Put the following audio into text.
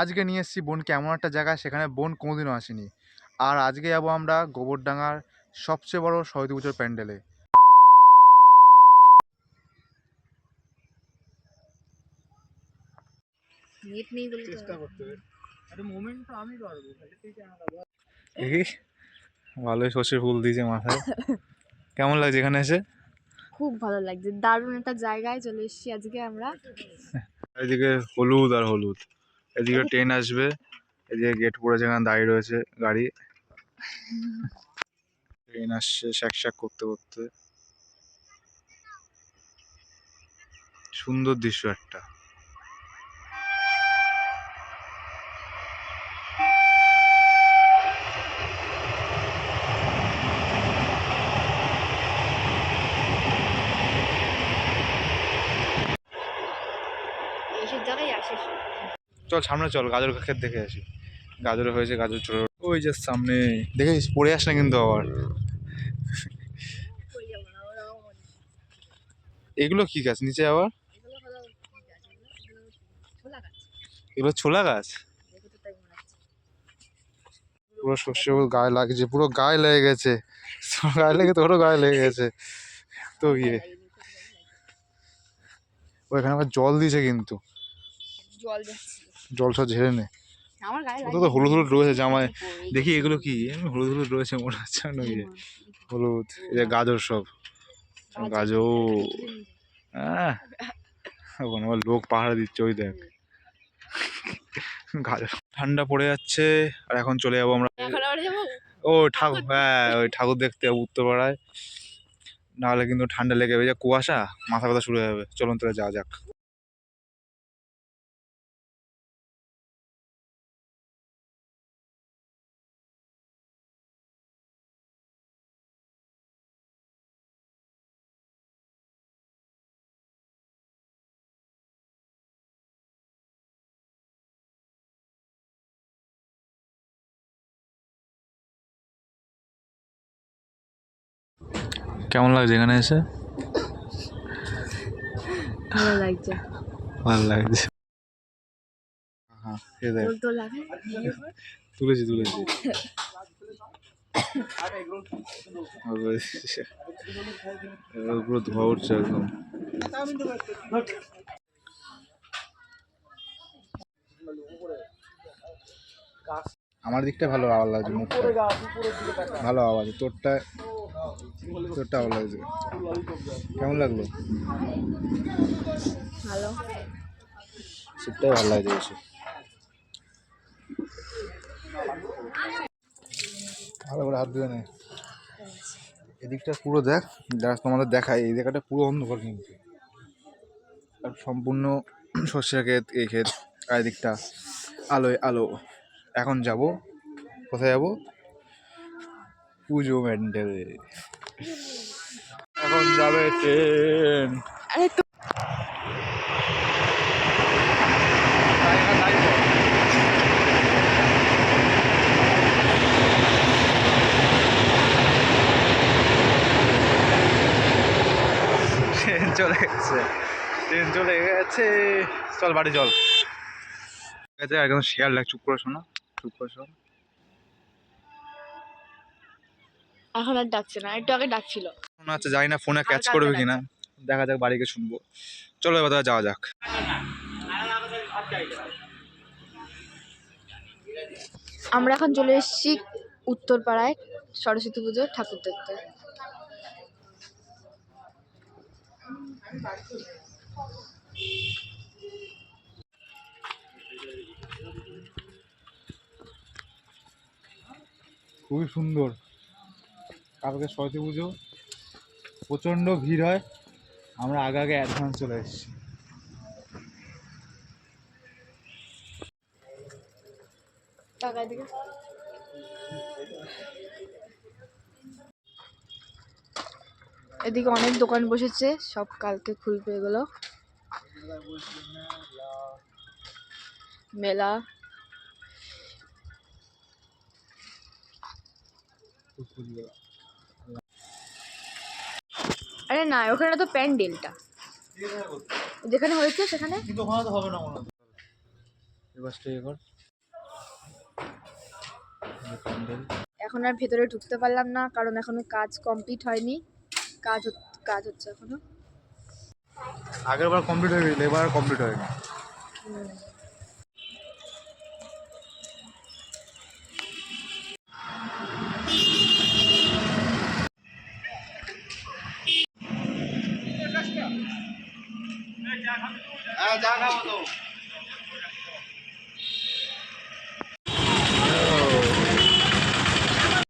আজকে নিয়ে এসেছি বোনকে এমন একটা জায়গায় সেখানে বোন কোনোদিনও আসেনি। আর আজকে যাব আমরা গোবরডাঙ্গার সবচেয়ে বড় সরস্বতী পুজোর প্যান্ডেলে। ভালোই সর্ষের ফুল দিয়েছে মাথায়। কেমন লাগছে এখানে এসে? খুব ভালো লাগছে। দারুণ একটা জায়গায় চলে এসেছি আজকে আমরা। এদিকে হলুদ আর হলুদ। এদিকে ট্রেন আসবে, এদিকে গেট পড়ে যেখানে দাঁড়িয়ে রয়েছে গাড়ি। ট্রেন আসছে শ্যাক শ্যাক করতে করতে। সুন্দর দৃশ্য একটা। চল সামনে চল, গাজর ক্ষেত দেখে আসি। গাজরে হয়েছে গাজর চলে ওই যে সামনে। দেখেছিস? পড়ে আস না কিন্তু আবার। এগুলো কি গাছ? নিচে আবার? এগুলো ছোলা গাছ? পুরো শস্য গায়ে লাগছে, পুরো গায়ে লেগে গেছে। গায়ে লেগে, তোরও গায়ে লেগে গেছে। তো ইয়ে। ওইখানে আবার জল দিয়েছে কিন্তু। জল যাচ্ছে জল সব ঝেড়ে নে। আমার ওটা তো হলুদ হলুদ রয়েছে জামায়। দেখি এগুলো কি? হলুদ হলুদ রয়েছে মনে হচ্ছে না ইয়ে হলুদ এই যে গাজর সব। গাজর। হ্যাঁ আবার লোক পাহাড়ে দিচ্ছে ওই দেখ। গাজর। ঠান্ডা পড়ে যাচ্ছে আর এখন চলে যাব আমরা। আমরা ও ঠাকুর হ্যাঁ ওই ঠাকুর দেখতে যাব উত্তরপাড়ায়। নাহলে কিন্তু ঠান্ডা লেগে যাবে। যে কুয়াশা মাথা ব্যথা শুরু হয়ে যাবে। চলুন তাহলে যাওয়া যাক। কেমন লাগছে এখানে এসে? ভালো লাগছে। ভালো লাগছে। হ্যাঁ এই দেখ। তোর তো লাগে তুলেছি তুলেছি। এবার পুরো ধোয়া উঠছে একদম। আমার দিকটা ভালো আওয়াজ লাগছে ভালো আওয়াজ তোরটা তোরটা ভালো লাগছে কেমন লাগল? ভালো। সিটটাই ভালো লাগছে বেশি। ভালো করে হাত ধুয়ে নে। এদিকটা পুরো দেখ দেখ তোমাদের দেখাই এই জায়গাটা পুরো অন্ধকার কিন্তু। আর সম্পূর্ণ সর্ষের ক্ষেত এই ক্ষেত আর এদিকটা আলোয় আলো। এখন যাব কোথায় যাব? পুজো ম্যান্ডেলে এখন যাবে ট্রেন। ট্রেন চলে গেছে। ট্রেন চলে গেছে। চল বাড়ি চল। গেছে একদম শেয়ার লাগ চুপ করে শোনো চুপ করে শোনো। এখন আর ডাকছে না একটু আগে ডাকছিল। ফোন আছে জানি না ফোনে ক্যাচ করবে কিনা। দেখা যাক বাড়িকে শুনব। চলো এবার যাওয়া যাক। আমরা এখন চলে এসেছি উত্তরপাড়ায় সরস্বতী পুজোর ঠাকুর দেখতে। খুবই সুন্দর। কালকে সরস্বতী পুজো। প্রচণ্ড ভিড় হয়। আমরা আগে আগে অ্যাডভান্স চলে এসেছি। এদিকে। অনেক দোকান বসেছে সব কালকে খুলবে এগুলো। মেলা। আরে না ওখানে তো প্যান্ডেলটা যেখানে হয়েছে সেখানে? কিন্তু ওখানে তো হবে না মনে হয় এবার স্টে কর। এখন আর ভেতরে ঢুকতে পারলাম না কারণ এখনও কাজ কমপ্লিট হয়নি। কাজ কাজ হচ্ছে এখনও। আগের বার কমপ্লিট হয়ে গেছিল এবার কমপ্লিট হয়নি। হ্যাঁ চা খাব তো।